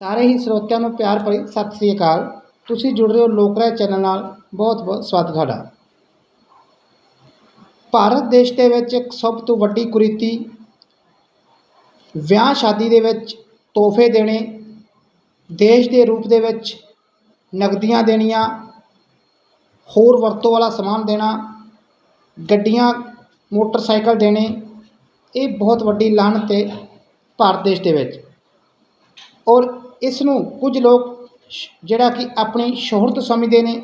ਸਾਰੇ ਹੀ ਸਰੋਤਿਆਂ ਨੂੰ ਪਿਆਰ ਭਰੀ ਸਤਿ ਸ੍ਰੀ ਅਕਾਲ। ਤੁਸੀਂ ਜੁੜ ਰਹੇ ਹੋ ਲੋਕਰਾਏ ਚੈਨਲ ਨਾਲ। ਬਹੁਤ ਬਹੁਤ ਸਵਾਗਤ ਤੁਹਾਡਾ। ਭਾਰਤ ਦੇਸ਼ ਦੇ ਵਿੱਚ ਇੱਕ ਸਭ ਤੋਂ ਵੱਡੀ ਕੁਰੀਤੀ, ਵਿਆਹ ਸ਼ਾਦੀ ਦੇ ਵਿੱਚ ਤੋਹਫੇ ਦੇਣੇ, ਦੇਸ਼ ਦੇ ਰੂਪ ਦੇ ਵਿੱਚ ਨਗਦੀਆਂ ਦੇਣੀਆਂ, ਹੋਰ ਵਰਤੋਂ ਵਾਲਾ ਸਮਾਨ ਦੇਣਾ, ਗੱਡੀਆਂ, ਮੋਟਰਸਾਈਕਲ ਦੇਣੇ, ਇਹ ਬਹੁਤ ਵੱਡੀ ਲਾਹਨਤ ਹੈ ਭਾਰਤ ਦੇਸ਼ ਦੇ ਵਿੱਚ। ਔਰ ਇਸ ਨੂੰ ਕੁਝ ਲੋਕ ਸ਼- ਜਿਹੜਾ ਕਿ ਆਪਣੀ ਸ਼ੋਹਰਤ ਸਮਝਦੇ ਨੇ,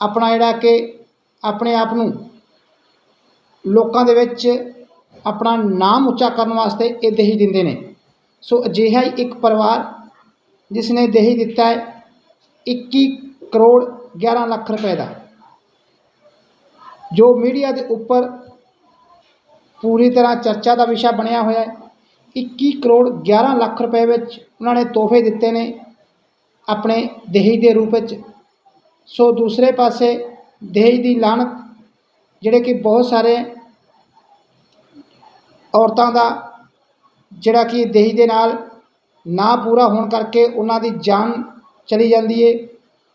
ਆਪਣਾ ਜਿਹੜਾ ਕਿ ਆਪਣੇ ਆਪ ਨੂੰ ਲੋਕਾਂ ਦੇ ਵਿੱਚ ਆਪਣਾ ਨਾਮ ਉੱਚਾ ਕਰਨ ਵਾਸਤੇ ਇਹ ਦਹੇਜ ਦਿੰਦੇ ਨੇ। ਸੋ ਅਜਿਹਾ ਹੀ ਇੱਕ ਪਰਿਵਾਰ ਜਿਸ ਨੇ ਦਹੇਜ ਦਿੱਤਾ ਹੈ 21 ਕਰੋੜ 11 ਲੱਖ ਰੁਪਏ ਦਾ। ਜੋ ਮੀਡੀਆ ਦੇ ਉੱਪਰ ਪੂਰੀ ਤਰ੍ਹਾਂ ਚਰਚਾ ਦਾ ਵਿਸ਼ਾ ਬਣਿਆ ਹੋਇਆ ਹੈ 21 ਕਰੋੜ 11 ਲੱਖ ਰੁਪਏ ਵਿੱਚ ਉਹਨਾਂ ਨੇ ਤੋਹਫੇ ਦਿੱਤੇ ਨੇ ਆਪਣੇ ਦਹੇਜ ਦੇ ਰੂਪ ਵਿੱਚ। ਸੋ ਦੂਸਰੇ ਪਾਸੇ ਦਹੇਜ ਦੀ ਲਾਹਨਤ, ਜਿਹੜੇ ਕਿ ਬਹੁਤ ਸਾਰੇ ਔਰਤਾਂ ਦਾ, ਜਿਹੜਾ ਕਿ ਦਹੇਜ ਦੇ ਨਾਲ ਨਾ ਪੂਰਾ ਹੋਣ ਕਰਕੇ ਉਹਨਾਂ ਦੀ ਜਾਨ ਚਲੀ ਜਾਂਦੀ ਏ।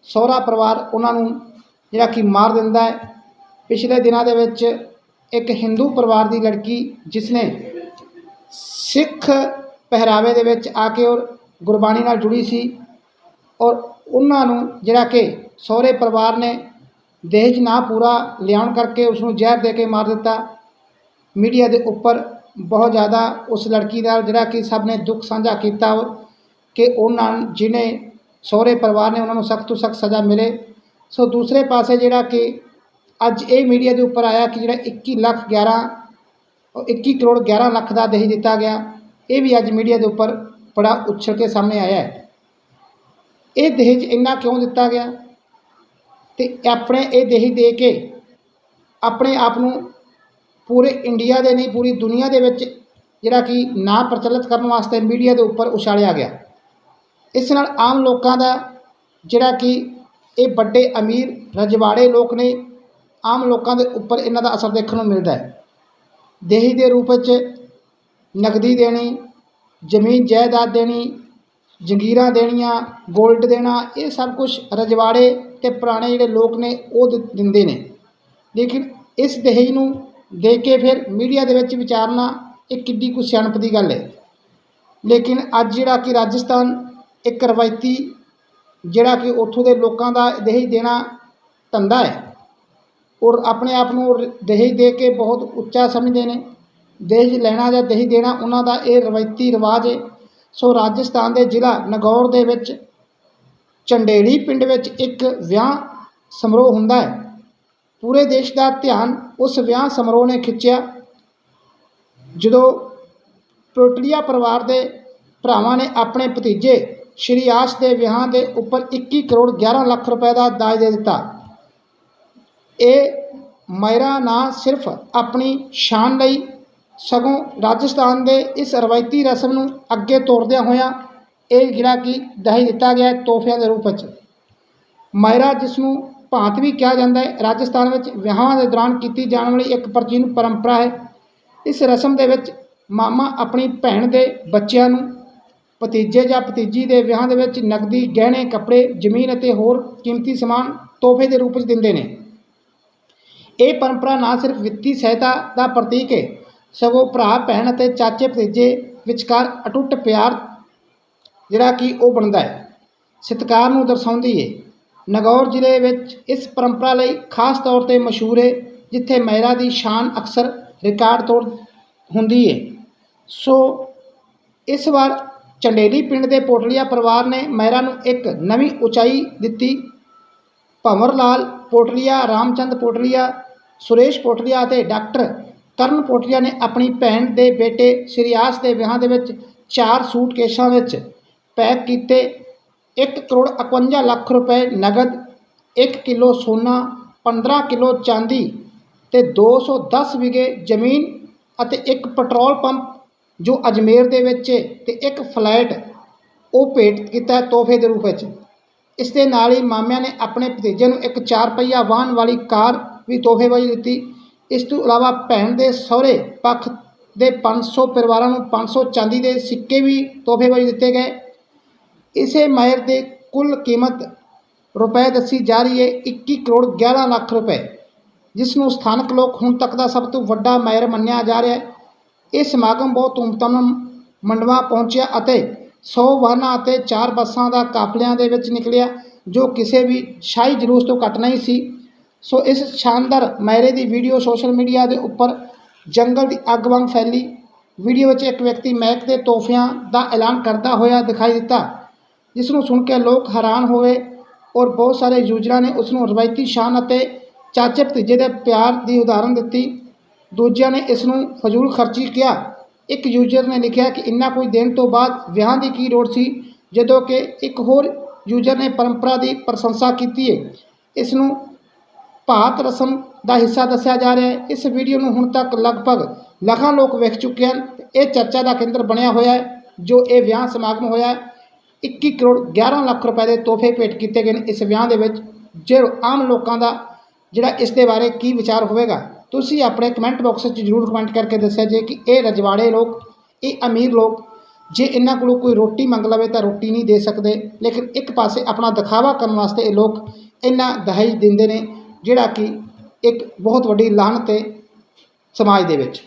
ਸਹੁਰਾ ਪਰਿਵਾਰ ਉਹਨਾਂ ਨੂੰ ਜਿਹੜਾ ਕਿ ਮਾਰ ਦਿੰਦਾ ਹੈ ਪਿਛਲੇ ਦਿਨਾਂ ਦੇ ਵਿੱਚ ਇੱਕ ਹਿੰਦੂ ਪਰਿਵਾਰ ਦੀ ਲੜਕੀ, ਜਿਸ ਨੇ ਸਿੱਖ ਪਹਿਰਾਵੇ ਦੇ ਵਿੱਚ ਆ ਕੇ ਔਰ ਗੁਰਬਾਣੀ ਨਾਲ ਜੁੜੀ ਸੀ ਔਰ ਉਹਨਾਂ ਨੂੰ ਜਿਹੜਾ ਕਿ ਸਹੁਰੇ ਪਰਿਵਾਰ ਨੇ ਦਹੇਜ ਨਾ ਪੂਰਾ ਲਿਆਉਣ ਕਰਕੇ ਉਸ ਨੂੰ ਜ਼ਹਿਰ ਦੇ ਕੇ ਮਾਰ ਦਿੱਤਾ, ਮੀਡੀਆ ਦੇ ਉੱਪਰ ਬਹੁਤ ਜ਼ਿਆਦਾ ਉਸ ਲੜਕੀ ਦਾ ਜਿਹੜਾ ਕਿ ਸਭ ਨੇ ਦੁੱਖ ਸਾਂਝਾ ਕੀਤਾ ਔਰ ਕਿ ਉਹਨਾਂ ਜਿਹਨੇ ਸਹੁਰੇ ਪਰਿਵਾਰ ਨੇ ਉਹਨਾਂ ਨੂੰ ਸਖਤ ਤੋਂ ਸਖਤ ਸਜ਼ਾ ਮਿਲੇ। ਸੋ ਦੂਸਰੇ ਪਾਸੇ ਜਿਹੜਾ ਕਿ ਅੱਜ ਇਹ ਮੀਡੀਆ ਦੇ ਉੱਪਰ ਆਇਆ ਕਿ ਜਿਹੜਾ 21 ਲੱਖ 11 21 ਕਰੋੜ 11 ਲੱਖ ਦਾ ਦਹੇਜ ਦਿੱਤਾ ਗਿਆ। ਇਹ ਵੀ ਅੱਜ ਮੀਡੀਆ ਦੇ ਉੱਪਰ ਬੜਾ ਉੱਛਲ ਕੇ ਸਾਹਮਣੇ ਆਇਆ ਹੈ। ਇਹ ਦਹੇਜ ਇੰਨਾ ਕਿਉਂ ਦਿੱਤਾ ਗਿਆ? ਤੇ ਆਪਣੇ ਇਹ ਦਹੇਜ ਦੇ ਕੇ ਆਪਣੇ ਆਪ ਨੂੰ ਪੂਰੇ ਇੰਡੀਆ ਦੇ ਨਹੀਂ, ਪੂਰੀ ਦੁਨੀਆ ਦੇ ਵਿੱਚ ਜਿਹੜਾ ਕਿ ਨਾਂ ਪ੍ਰਚਲਿਤ ਕਰਨ ਵਾਸਤੇ ਮੀਡੀਆ ਦੇ ਉੱਪਰ ਉਛਾਲਿਆ ਗਿਆ। ਇਸ ਨਾਲ ਆਮ ਲੋਕਾਂ ਦਾ ਜਿਹੜਾ ਕਿ ਇਹ ਵੱਡੇ ਅਮੀਰ ਰਜਵਾੜੇ ਲੋਕ ਨੇ, ਆਮ ਲੋਕਾਂ ਦੇ ਉੱਪਰ ਇਹਨਾਂ ਦਾ ਅਸਰ ਦੇਖਣ ਨੂੰ ਮਿਲਦਾ ਹੈ। ਦਹੇਜ ਦੇ ਰੂਪ ਵਿੱਚ ਨਕਦੀ ਦੇਣੀ, ਜ਼ਮੀਨ ਜਾਇਦਾਦ ਦੇਣੀ, ਜੰਗੀਰਾਂ ਦੇਣੀਆਂ, ਗੋਲਡ ਦੇਣਾ, ਇਹ ਸਭ ਕੁਝ ਰਜਵਾੜੇ ਤੇ ਪੁਰਾਣੇ ਜਿਹੜੇ ਲੋਕ ਨੇ ਉਹ ਦਿੰਦੇ ਨੇ। ਲੇਕਿਨ ਇਸ ਦਹੇਜ ਨੂੰ ਦੇ ਕੇ ਫਿਰ ਮੀਡੀਆ ਦੇ ਵਿੱਚ ਵਿਚਾਰਨਾ ਇਹ ਕਿੱਡੀ ਕੁ ਸਿਆਣਪ ਦੀ ਗੱਲ ਹੈ। ਲੇਕਿਨ ਅੱਜ ਜਿਹੜਾ ਕਿ ਰਾਜਸਥਾਨ ਇੱਕ ਰਵਾਇਤੀ ਜਿਹੜਾ ਕਿ ਉੱਥੋਂ ਦੇ ਲੋਕਾਂ ਦਾ ਦਹੇਜ ਦੇਣਾ ਧੰਦਾ ਹੈ। ਔਰ ਆਪਣੇ ਆਪ ਨੂੰ ਰ- ਦਹੇਜ ਦੇ ਕੇ ਬਹੁਤ ਉੱਚਾ ਸਮਝਦੇ ਨੇ। ਦਹੇਜ ਲੈਣਾ ਜਾਂ ਦਹੇਜ ਦੇਣਾ ਉਹਨਾਂ ਦਾ ਇਹ ਰਵਾਇਤੀ ਰਿਵਾਜ ਹੈ ਸੋ ਰਾਜਸਥਾਨ ਦੇ ਜ਼ਿਲ੍ਹਾ ਨਗੌਰ ਦੇ ਵਿੱਚ ਚੰਡੇਲੀ ਪਿੰਡ ਵਿੱਚ ਇੱਕ ਵਿਆਹ ਸਮਾਰੋਹ ਹੁੰਦਾ ਹੈ। ਪੂਰੇ ਦੇਸ਼ ਦਾ ਧਿਆਨ ਉਸ ਵਿਆਹ ਸਮਾਰੋਹ ਨੇ ਖਿੱਚਿਆ, ਜਦੋਂ ਟੋਟਲੀਆ ਪਰਿਵਾਰ ਦੇ ਭਰਾਵਾਂ ਨੇ ਆਪਣੇ ਭਤੀਜੇ ਸ਼੍ਰੀ ਆਸ ਦੇ ਵਿਆਹ ਦੇ ਉੱਪਰ 21 ਕਰੋੜ 11 ਲੱਖ ਰੁਪਏ ਦਾ ਦਾਜ ਦੇ ਦਿੱਤਾ। ਇਹ ਮਾਇਰਾ ਨਾ ਸਿਰਫ ਆਪਣੀ ਸ਼ਾਨ ਲਈ ਸਗੋਂ ਰਾਜਸਥਾਨ ਦੇ ਇਸ ਰਵਾਇਤੀ ਰਸਮ ਨੂੰ ਅੱਗੇ ਤੋਰਦਿਆਂ ਹੋਇਆਂ ਇਹ ਜਿਹੜਾ ਕਿ ਦਹੇਜ ਦਿੱਤਾ ਗਿਆ ਹੈ ਤੋਹਫਿਆਂ ਦੇ ਰੂਪ ਵਿੱਚ। ਮਾਇਰਾ ਜਿਸ ਨੂੰ ਭਾਂਤ ਵੀ ਕਿਹਾ ਜਾਂਦਾ ਹੈ, ਰਾਜਸਥਾਨ ਵਿੱਚ ਵਿਆਹਾਂ ਦੇ ਦੌਰਾਨ ਕੀਤੀ ਜਾਣ ਵਾਲੀ ਇੱਕ ਪ੍ਰਾਚੀਨ ਪਰੰਪਰਾ ਹੈ। ਇਸ ਰਸਮ ਦੇ ਵਿੱਚ ਮਾਮਾ ਆਪਣੀ ਭੈਣ ਦੇ ਬੱਚਿਆਂ ਨੂੰ ਭਤੀਜੇ ਜਾਂ ਭਤੀਜੀ ਦੇ ਵਿਆਹ ਦੇ ਵਿੱਚ ਨਕਦੀ, ਗਹਿਣੇ, ਕੱਪੜੇ, ਜ਼ਮੀਨ ਅਤੇ ਹੋਰ ਕੀਮਤੀ ਸਮਾਨ ਤੋਹਫੇ ਦੇ ਰੂਪ ਵਿੱਚ ਦਿੰਦੇ ਨੇ। ਇਹ ਪਰੰਪਰਾ ਨਾ ਸਿਰਫ ਵਿੱਤੀ ਸਹਾਇਤਾ ਦਾ ਪ੍ਰਤੀਕ ਹੈ, ਸਗੋਂ ਭਰਾ, ਭੈਣ ਅਤੇ ਚਾਚੇ ਭਤੀਜੇ ਵਿਚਕਾਰ ਅਟੁੱਟ ਪਿਆਰ ਜਿਹੜਾ ਕਿ ਉਹ ਬਣਦਾ ਹੈ, ਸਤਿਕਾਰ ਨੂੰ ਦਰਸਾਉਂਦੀ ਹੈ। ਨਗੌਰ ਜ਼ਿਲ੍ਹੇ ਵਿੱਚ ਇਸ ਪਰੰਪਰਾ ਲਈ ਖਾਸ ਤੌਰ ਤੇ ਮਸ਼ਹੂਰ ਹੈ, ਜਿੱਥੇ ਮਹਿਰਾ ਦੀ ਸ਼ਾਨ ਅਕਸਰ ਰਿਕਾਰਡ ਤੋੜ ਹੁੰਦੀ ਹੈ। ਸੋ ਇਸ ਵਾਰ ਚੰਡੇਲੀ ਪਿੰਡ ਦੇ ਪੋਟਲੀਆ ਪਰਿਵਾਰ ਨੇ ਮਹਿਰਾ ਨੂੰ ਇੱਕ ਨਵੀਂ ਉਚਾਈ ਦਿੱਤੀ। ਭੰਵਰ ਲਾਲ ਪੋਟਲੀਆ ਰਾਮਚੰਦ ਪੋਟਲੀਆ ਸੁਰੇਸ਼ ਪੋਟਲੀਆ ਅਤੇ ਡਾਕਟਰ ਕਰਨ ਪੋਟਲੀਆ ਨੇ ਆਪਣੀ ਭੈਣ ਦੇ ਬੇਟੇ ਸ਼੍ਰੀਆਸ ਦੇ ਵਿਆਹ ਦੇ ਵਿੱਚ ਚਾਰ ਸੂਟਕੇਸਾਂ ਵਿੱਚ ਪੈਕ ਕੀਤੇ। 1 ਕਰੋੜ 51 ਲੱਖ ਰੁਪਏ ਨਗਦ 1 ਕਿਲੋ ਸੋਨਾ 15 ਕਿਲੋ ਚਾਂਦੀ ਤੇ 210 ਵਿਗੇ ਜ਼ਮੀਨ ਅਤੇ ਇੱਕ ਪੈਟਰੋਲ ਪੰਪ ਜੋ ਅਜਮੇਰ ਦੇ ਵਿੱਚ ਹੈ ਤੇ ਇੱਕ ਫਲੈਟ ਉਹ ਭੇਟ ਕੀਤਾ ਤੋਹਫੇ ਦੇ ਰੂਪ ਵਿੱਚ। ਇਸ ਦੇ ਨਾਲ ਹੀ ਮਾਮਿਆਂ ਨੇ ਆਪਣੇ ਭਤੀਜੇ ਨੂੰ ਇੱਕ ਚਾਰ ਪਹੀਆ ਵਾਹਨ ਵਾਲੀ ਕਾਰ ਵੀ ਤੋਹਫ਼ੇਬਾਜ਼ੀ ਦਿੱਤੀ। ਇਸ ਤੋਂ ਇਲਾਵਾ ਭੈਣ ਦੇ ਸਹੁਰੇ ਪੱਖ ਦੇ 500 ਪਰਿਵਾਰਾਂ ਨੂੰ 500 ਚਾਂਦੀ ਦੇ ਸਿੱਕੇ ਵੀ ਤੋਹਫ਼ੇਬਾਜ਼ੀ ਦਿੱਤੇ ਗਏ। ਇਸੇ ਮਾਇਰ ਦੇ ਕੁੱਲ ਕੀਮਤ ਰੁਪਏ ਦੱਸੀ ਜਾ ਰਹੀ ਹੈ 21 ਕਰੋੜ 11 ਲੱਖ ਰੁਪਏ, ਜਿਸ ਨੂੰ ਸਥਾਨਕ ਲੋਕ ਹੁਣ ਤੱਕ ਦਾ ਸਭ ਤੋਂ ਵੱਡਾ ਮਾਇਰ ਮੰਨਿਆ ਜਾ ਰਿਹਾ ਹੈ। ਇਹ ਸਮਾਗਮ ਬਹੁਤ ਧੂਮਧਾਮ ਨਾਲ ਮੰਡਵਾ ਪਹੁੰਚਿਆ ਅਤੇ 100 ਵਾਹਨਾਂ ਅਤੇ 4 ਬੱਸਾਂ ਦਾ ਕਾਫਲਿਆਂ ਦੇ ਵਿੱਚ ਨਿਕਲਿਆ, ਜੋ ਕਿਸੇ ਵੀ ਸ਼ਾਹੀ ਜਲੂਸ ਤੋਂ ਘੱਟ ਨਹੀਂ ਸੀ। ਸੋ ਇਸ ਸ਼ਾਨਦਾਰ ਮਾਇਰੇ ਦੀ ਵੀਡੀਓ ਸੋਸ਼ਲ ਮੀਡੀਆ ਦੇ ਉੱਪਰ ਜੰਗਲ ਦੀ ਅੱਗ ਵਾਂਗ ਫੈਲੀ। ਵੀਡੀਓ ਵਿੱਚ ਇੱਕ ਵਿਅਕਤੀ ਮਹਿਕ ਦੇ ਤੋਹਫਿਆਂ ਦਾ ਐਲਾਨ ਕਰਦਾ ਹੋਇਆ ਦਿਖਾਈ ਦਿੱਤਾ, ਜਿਸ ਨੂੰ ਸੁਣ ਕੇ ਲੋਕ ਹੈਰਾਨ ਹੋਏ ਔਰ ਬਹੁਤ ਸਾਰੇ ਯੂਜ਼ਰਾਂ ਨੇ ਉਸ ਨੂੰ ਰਵਾਇਤੀ ਸ਼ਾਨ ਅਤੇ ਚਾਚੇ ਭਤੀਜੇ ਦੇ ਪਿਆਰ ਦੀ ਉਦਾਹਰਨ ਦਿੱਤੀ। ਦੂਜਿਆਂ ਨੇ ਇਸ ਨੂੰ ਫਜ਼ੂਲ ਖਰਚੀ ਕਿਹਾ। ਇੱਕ ਯੂਜ਼ਰ ਨੇ ਲਿਖਿਆ ਕਿ ਇੰਨਾ ਕੁਝ ਦੇਣ ਤੋਂ ਬਾਅਦ ਵਿਆਹ ਦੀ ਕੀ ਲੋੜ ਸੀ, ਜਦੋਂ ਕਿ ਇੱਕ ਹੋਰ ਯੂਜ਼ਰ ਨੇ ਪਰੰਪਰਾ ਦੀ ਪ੍ਰਸ਼ੰਸਾ ਕੀਤੀ ਹੈ ਇਸ ਨੂੰ ਭਾਤ ਰਸਮ ਦਾ ਹਿੱਸਾ ਦੱਸਿਆ ਜਾ ਰਿਹਾ ਹੈ। ਇਸ ਵੀਡੀਓ ਨੂੰ ਹੁਣ ਤੱਕ ਲਗਭਗ ਲੱਖਾਂ ਲੋਕ ਵੇਖ ਚੁੱਕੇ ਹਨ। ਇਹ ਚਰਚਾ ਦਾ ਕੇਂਦਰ ਬਣਿਆ ਹੋਇਆ ਹੈ, ਜੋ ਇਹ ਵਿਆਹ ਸਮਾਗਮ ਹੋਇਆ ਹੈ। 21 ਕਰੋੜ 11 ਲੱਖ ਰੁਪਏ ਦੇ ਤੋਹਫੇ ਭੇਟ ਕੀਤੇ ਗਏ ਨੇ ਇਸ ਵਿਆਹ ਦੇ ਵਿੱਚ। ਜੋ ਆਮ ਲੋਕਾਂ ਦਾ ਜਿਹੜਾ ਇਸ ਦੇ ਬਾਰੇ ਕੀ ਵਿਚਾਰ ਹੋਵੇਗਾ, ਤੁਸੀਂ ਆਪਣੇ ਕਮੈਂਟ ਬਾਕਸ ਵਿੱਚ ਜ਼ਰੂਰ ਕਮੈਂਟ ਕਰਕੇ ਦੱਸਿਆ ਜੇ ਕਿ ਇਹ ਰਜਵਾੜੇ ਲੋਕ, ਇਹ ਅਮੀਰ ਲੋਕ, ਜੇ ਇਹਨਾਂ ਕੋਲੋਂ ਕੋਈ ਰੋਟੀ ਮੰਗ ਲਵੇ ਤਾਂ ਰੋਟੀ ਨਹੀਂ ਦੇ ਸਕਦੇ। ਲੇਕਿਨ ਇੱਕ ਪਾਸੇ ਆਪਣਾ ਦਿਖਾਵਾ ਕਰਨ ਵਾਸਤੇ ਇਹ ਲੋਕ ਇੰਨਾ ਦਹੇਜ ਦਿੰਦੇ ਨੇ ਜਿਹੜਾ ਕਿ ਇੱਕ ਬਹੁਤ ਵੱਡੀ ਲਾਹਨਤ ਹੈ ਸਮਾਜ ਦੇ ਵਿੱਚ।